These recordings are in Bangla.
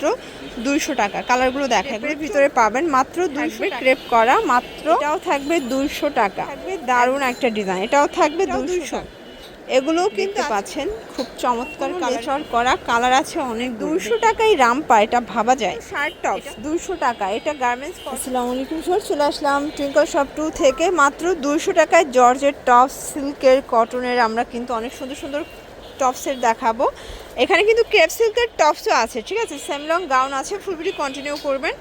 মাত্র দুইশো টাকা। কালারগুলো দেখা এর ভিতরে পাবেন মাত্র দুইশো ক্রেপ করা মাত্র এটাও থাকবে দুইশো টাকা। থাকবে দারুণ একটা ডিজাইন এটাও থাকবে দুইশো এগুলোও কিন্তু পাচ্ছেন? খুব চমৎকার কালার করা কালার আছে অনেক দুইশো টাকায় রামপা এটা ভাবা যায়। শার্ট টপ দুইশো টাকা। এটা গার্মেন্টস আসসালামু আলাইকুম স্যার চলে আসলাম টুইঙ্কল শপ টু থেকে। মাত্র দুইশো টাকায় জর্জের টপ সিল্কের কটনের আমরা কিন্তু অনেক সুন্দর সুন্দর টপসের দেখাবো। এখানে কিন্তু ক্রেপ সিল্কের টপসও আছে, ঠিক আছে? স্যামলং গাউন আছে ফুলবিটি কন্টিনিউ করবেন।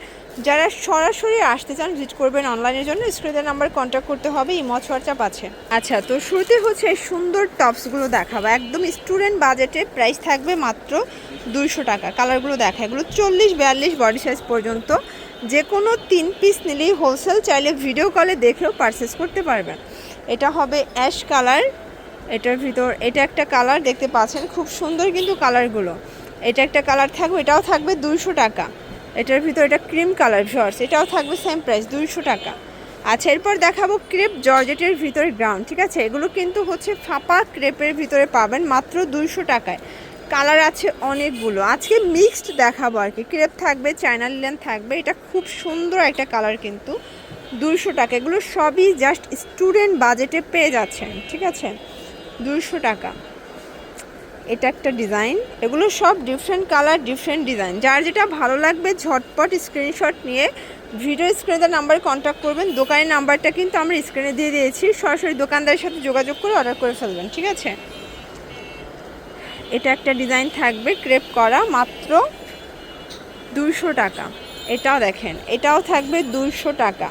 যারা সরাসরি আসতে চান ভিজিট করবেন অনলাইনের জন্য। স্ক্রিনের নাম্বার কন্ট্যাক্ট করতে হবে ইমজ হোয়াটসঅ্যাপ আছে। আচ্ছা তো শুরুতে হচ্ছে সুন্দর টপসগুলো দেখাবো। একদম স্টুডেন্ট বাজেটে প্রাইস থাকবে মাত্র দুইশো টাকা। কালারগুলো দেখা, এগুলো চল্লিশ, বিয়াল্লিশ বডি সাইজ পর্যন্ত। যে কোনো তিন পিস নিলেই হোলসেল চাইলে ভিডিও কলে দেখেও পারচেস করতে পারবেন। এটা হবে অ্যাশ কালার এটার ভিতর, এটা একটা কালার দেখতে পাচ্ছেন, খুব সুন্দর কিন্তু কালারগুলো এটা একটা কালার থাকবে, এটাও থাকবে দুইশো টাকা। এটার ভিতর এটা ক্রিম কালার শর্টস এটাও থাকবে সেম প্রাইস দুইশো টাকা। আচ্ছা এরপর দেখাবো ক্রেপ জর্জেটের ভিতরে গ্রাউন্ড ঠিক আছে? এগুলো কিন্তু হচ্ছে ফাঁপা ক্রেপের ভিতরে পাবেন মাত্র দুইশো টাকায়। কালার আছে অনেকগুলো। আজকে মিক্সড দেখাবো আর কি। ক্রেপ থাকবে চায়না লিলেন থাকবে, এটা খুব সুন্দর একটা কালার কিন্তু। দুইশো টাকা। এগুলো সবই জাস্ট স্টুডেন্ট বাজেটে পেয়ে যাচ্ছেন, ঠিক আছে? দুইশো টাকা। এটা একটা ডিজাইন। এগুলো সব ডিফারেন্ট কালার ডিফারেন্ট ডিজাইন যার যেটা ভালো লাগবে, ঝটপট স্ক্রিনশট নিয়ে ভিডিও স্ক্রিনে নাম্বারে কন্ট্যাক্ট করবেন। দোকানের নাম্বারটা কিন্তু আমরা স্ক্রিনে দিয়ে দিয়েছি। সরাসরি দোকানদারের সাথে যোগাযোগ করে অর্ডার করে ফেলবেন, ঠিক আছে? এটা একটা ডিজাইন থাকবে ক্রেপ করা, মাত্র দুইশো টাকা। এটাও দেখেন, এটাও থাকবে দুইশো টাকা।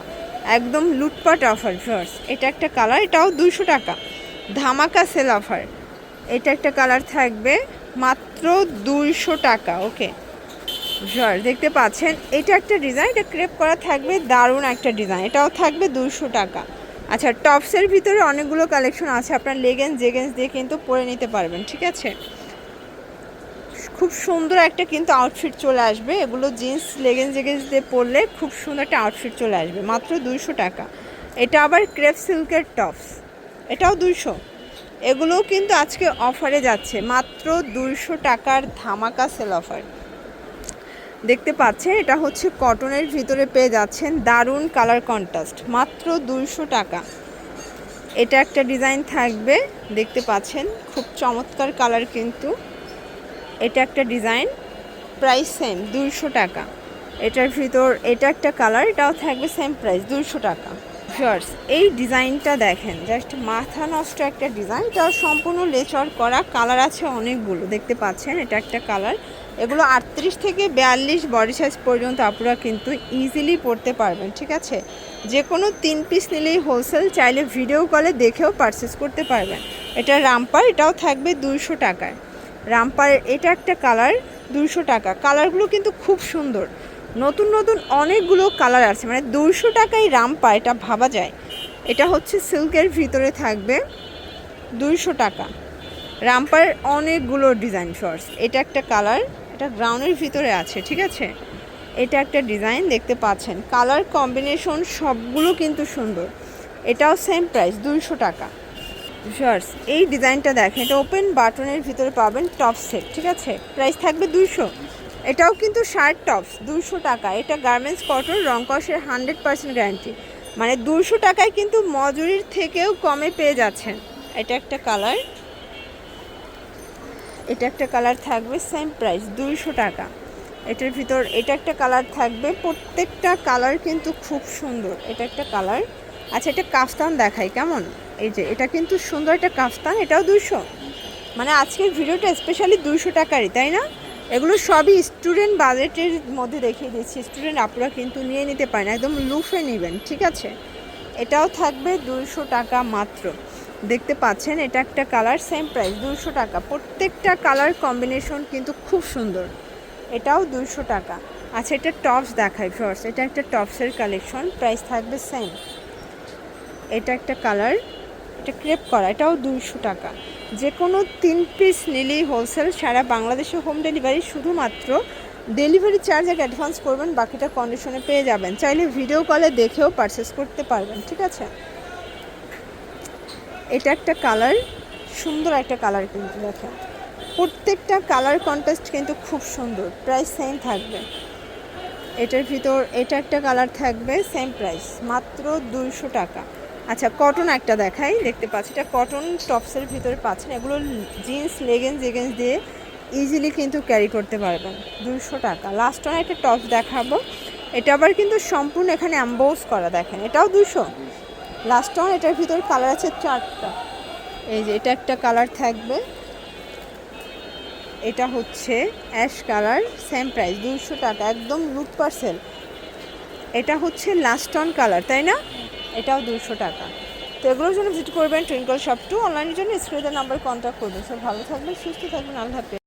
একদম লুটপাট অফার ফার্স এটা একটা কালার এটাও দুইশো টাকা। ধামাকা সেল অফার এটা একটা কালার থাকবে মাত্র দুইশো টাকা ওকে জর দেখতে পাচ্ছেন, এটা একটা ডিজাইন এটা ক্রেপ করা থাকবে, দারুণ একটা ডিজাইন এটাও থাকবে দুইশো টাকা। আচ্ছা টপসের ভিতরে অনেকগুলো কালেকশন আছে, আপনার লেগেন্স জেগেন্স দিয়ে কিন্তু পরে নিতে পারবেন, ঠিক আছে? খুব সুন্দর একটা কিন্তু আউটফিট চলে আসবে, এগুলো জিন্স লেগেন্স জেগেন্স দিয়ে পরলে খুব সুন্দর একটা আউটফিট চলে আসবে, মাত্র দুইশো টাকা। এটা আবার ক্রেপ সিল্কের টপস এটাও দুইশো। এগুলোও কিন্তু আজকে অফারে যাচ্ছে। মাত্র দুইশো টাকার ধামাকা সেল অফার দেখতে পাচ্ছেন, এটা হচ্ছে কটনের ভিতরে পেয়ে যাচ্ছেন দারুণ কালার কন্ট্রাস্ট মাত্র দুইশো টাকা। এটা একটা ডিজাইন থাকবে। দেখতে পাচ্ছেন, খুব চমৎকার কালার কিন্তু। এটা একটা ডিজাইন প্রাইস সেম দুইশো টাকা। এটার ভিতর, এটা একটা কালার এটাও থাকবে সেম প্রাইস দুইশো টাকা। ভিউয়ার্স এই ডিজাইনটা দেখেন জাস্ট মাথা নষ্ট একটা ডিজাইন এটা সম্পূর্ণ লেচর করা কালার আছে অনেকগুলো, দেখতে পাচ্ছেন? এটা একটা কালার এগুলো আটত্রিশ থেকে বিয়াল্লিশ বডি সাইজ পর্যন্ত আপনারা কিন্তু ইজিলি পড়তে পারবেন, ঠিক আছে? যে কোনো তিন পিস নিলেই হোলসেল চাইলে ভিডিও কলে দেখেও পারচেস করতে পারবেন। এটা রামপার, এটাও থাকবে দুইশো টাকায়। রামপার, এটা একটা কালার দুইশো টাকা। কালারগুলো কিন্তু খুব সুন্দর। নতুন নতুন অনেকগুলো কালার আছে মানে দুশো টাকায় রামপা, এটা ভাবা যায়। এটা হচ্ছে সিল্কের ভিতরে থাকবে দুইশো টাকা। রামপার অনেকগুলো ডিজাইন শর্টস। এটা একটা কালার, এটা গ্রাউন্ডের ভিতরে আছে, ঠিক আছে? এটা একটা ডিজাইন দেখতে পাচ্ছেন। কালার কম্বিনেশন সবগুলো কিন্তু সুন্দর। এটাও সেম প্রাইস, দুইশো টাকা। শর্টস, এই ডিজাইনটা দেখেন, এটা ওপেন বাটনের ভিতরে পাবেন টপ সেট, ঠিক আছে? প্রাইস থাকবে দুইশো। এটাও কিন্তু শার্ট টপস দুশো টাকা। এটা গার্মেন্টস কটন রং কষের হান্ড্রেড পার্সেন্ট গ্যারান্টি মানে দুশো টাকায় কিন্তু মজুরির থেকেও কমে পেয়ে যাচ্ছেন। এটা একটা কালার এটা একটা কালার থাকবে সেম প্রাইস দুইশো টাকা। এটার ভিতর এটা একটা কালার থাকবে, প্রত্যেকটা কালার কিন্তু খুব সুন্দর। এটা একটা কালার আচ্ছা এটা কাফতান দেখাই কেমন? এই যে, এটা কিন্তু সুন্দর একটা কাফতান, এটাও দুশো মানে আজকের ভিডিওটা স্পেশালি দুইশো টাকারই, তাই না? এগুলো সবই স্টুডেন্ট বাজেটের মধ্যে দেখিয়ে দিচ্ছি। স্টুডেন্ট আপনারা কিন্তু নিয়ে নিতে পারেন একদম লুফে নেবেন, ঠিক আছে? এটাও থাকবে দুইশো টাকা মাত্র। দেখতে পাচ্ছেন, এটা একটা কালার সেম প্রাইস দুইশো টাকা। প্রত্যেকটা কালার কম্বিনেশন কিন্তু খুব সুন্দর। এটাও দুইশো টাকা। আচ্ছা এটা টপস দেখায় ফার্স্ট এটা একটা টপসের কালেকশন প্রাইস থাকবে সেম এটা একটা কালার এটা ক্রেপ করা, এটাও দুইশো টাকা। যে কোনো তিন পিস নিলেই হোলসেল সারা বাংলাদেশে হোম ডেলিভারি শুধুমাত্র ডেলিভারি চার্জ এক অ্যাডভান্স করবেন, বাকিটা কন্ডিশনে পেয়ে যাবেন। চাইলে ভিডিও কলে দেখেও পারচেস করতে পারবেন, ঠিক আছে? এটা একটা কালার সুন্দর একটা কালার কিন্তু দেখেন। প্রত্যেকটা কালার কন্ট্রাস্ট কিন্তু খুব সুন্দর প্রাইস সেম থাকবে। এটার ভিতর, এটা একটা কালার থাকবে সেম প্রাইস মাত্র দুইশো টাকা। আচ্ছা কটন একটা দেখাই, দেখতে পাচ্ছি। এটা কটন টপসের ভিতরে পাচ্ছেন। এগুলো জিন্স লেগেন্স জেগেন্স দিয়ে ইজিলি কিন্তু ক্যারি করতে পারবেন। দুশো টাকা। লাস্ট ওয়ান একটা টপস দেখাবো। এটা আবার কিন্তু সম্পূর্ণ এখানে অ্যাম্বোস করা, দেখেন। এটাও দুশো লাস্ট ওয়ান এটার ভিতর কালার আছে চারটা। এই যে, এটা একটা কালার থাকবে। এটা হচ্ছে অ্যাশ কালার সেম প্রাইস দুশো টাকা, একদম লুট পার্সেল এটা হচ্ছে লাস্ট অন কালার তাই না? এটাও দুশো টাকা। তো এগুলোর জন্য ভিজিট করবেন টুইঙ্কল শপ টু অনলাইনের জন্য স্ক্রিনের নাম্বার কন্ট্যাক্ট করবেন। সব ভালো থাকবেন, সুস্থ থাকবেন। আল্লাহ